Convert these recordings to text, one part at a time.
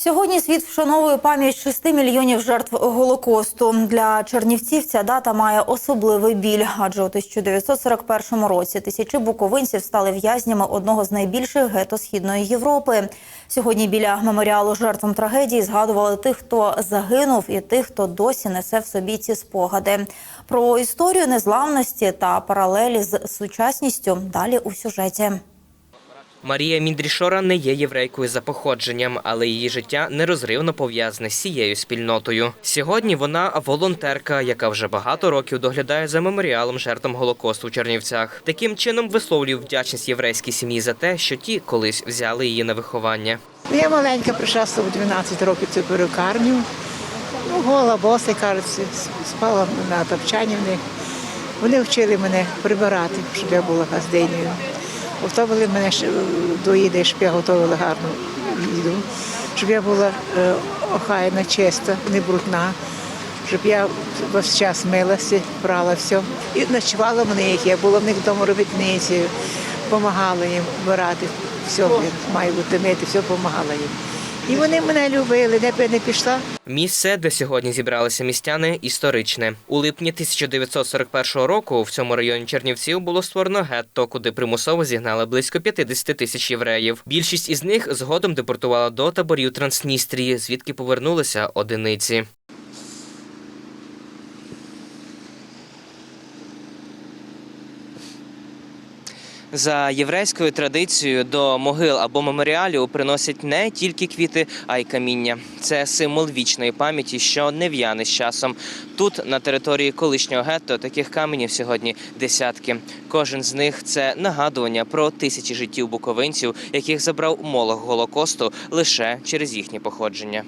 Сьогодні світ вшановує пам'ять 6 мільйонів жертв Голокосту. Для чернівців ця дата має особливий біль, адже у 1941 році тисячі буковинців стали в'язнями одного з найбільших гетто Східної Європи. Сьогодні біля меморіалу жертвам трагедії згадували тих, хто загинув, і тих, хто досі несе в собі ці спогади. Про історію незламності та паралелі з сучасністю далі у сюжеті. Марія Міндрішора не є єврейкою за походженням, але її життя нерозривно пов'язане з цією спільнотою. Сьогодні вона волонтерка, яка вже багато років доглядає за меморіалом жертвам Голокосту в Чернівцях. Таким чином висловлює вдячність єврейській сім'ї за те, що ті колись взяли її на виховання. Я маленька прийшла в 12 років цю перукарню. Ну, гола, боса, кажуть, спала на топчані в них. Вони вчили мене прибирати, щоб я була газдинею. Готовили мене до їди, щоб я готувала гарну їду, щоб я була е, охайна, чиста, не брудна, щоб я весь час милася, брала все. І ночувала в них, я була в них вдома робітницею, допомагала їм вбирати, все має бути мити, все допомагала їм. І вони мене любили, де б я не пішла. Місце, де сьогодні зібралися містяни, історичне. У липні 1941 року в цьому районі Чернівців було створено гетто, куди примусово зігнали близько 50 тисяч євреїв. Більшість із них згодом депортувала до таборів Трансністрії, звідки повернулися одиниці. За єврейською традицією до могил або меморіалів приносять не тільки квіти, а й каміння. Це символ вічної пам'яті, що не в'яне з часом. Тут, на території колишнього гетто, таких каменів сьогодні десятки. Кожен з них це нагадування про тисячі життів буковинців, яких забрав молох голокосту лише через їхнє походження.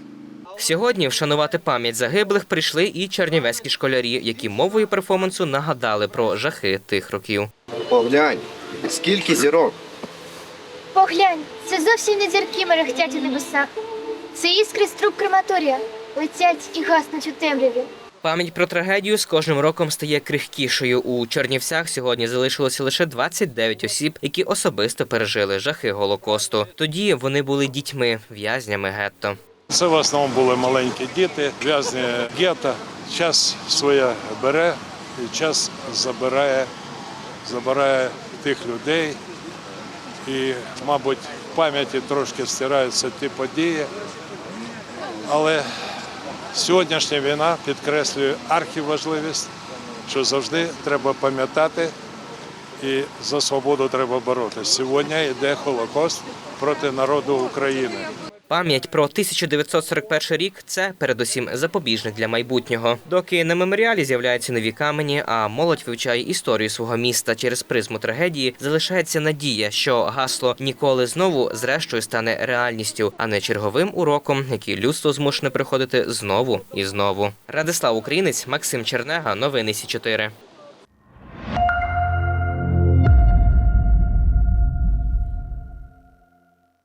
Сьогодні вшанувати пам'ять загиблих прийшли і чернівецькі школярі, які мовою перформансу нагадали про жахи тих років. Поглянь, скільки зірок. Поглянь, це зовсім не зірки мерехтять у небесах. Це іскри з труб крематорія, летять і гаснуть у темряві. Пам'ять про трагедію з кожним роком стає крихкішою. У Чернівцях сьогодні залишилося лише 29 осіб, які особисто пережили жахи голокосту. Тоді вони були дітьми, в'язнями гетто. Це в основному були маленькі діти, в'язні гетто. Час своє бере і час забирає, забирає тих людей. І, мабуть, в пам'яті трошки стираються ті події. Але сьогоднішня війна підкреслює архіважливість, що завжди треба пам'ятати і за свободу треба боротися. Сьогодні йде Холокост проти народу України. Пам'ять про 1941 рік це передусім запобіжник для майбутнього. Доки на меморіалі з'являються нові камені, а молодь вивчає історію свого міста через призму трагедії, залишається надія, що гасло ніколи знову зрештою стане реальністю, а не черговим уроком, який людство змушене приходити знову і знову. Радислав Українець, Максим Чернега, новини Сі 4